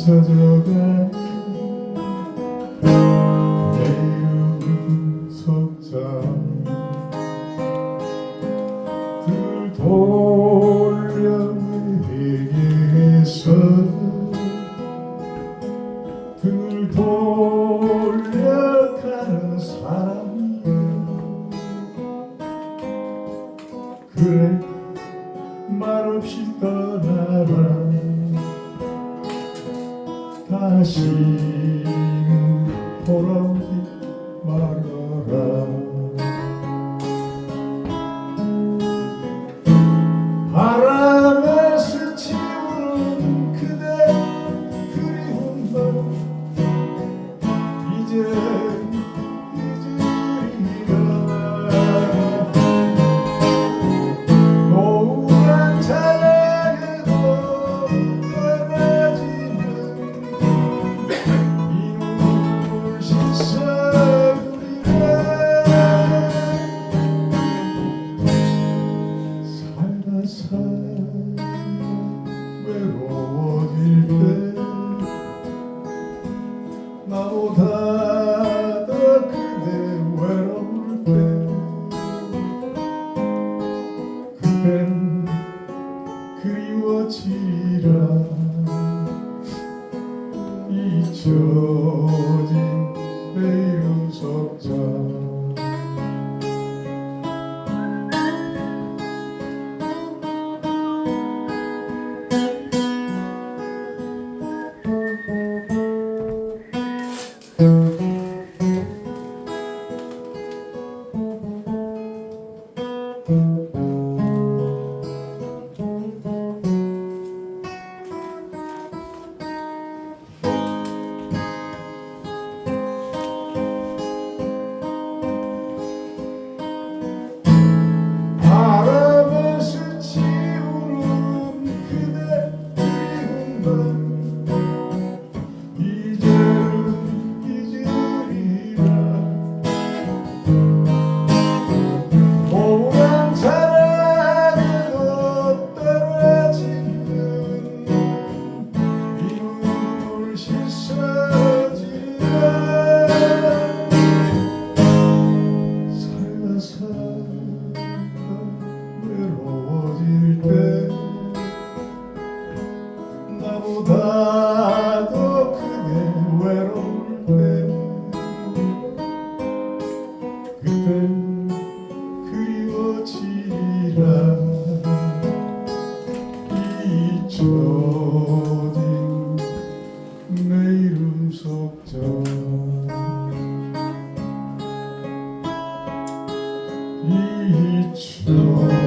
찾아가. 내 이름 석장 그 돌려 내게서 그 돌려가는 사람 그래 말없이 떠나라. 다시 돌아오세 것이라. 잊혀진 배움 석자. remember Lord.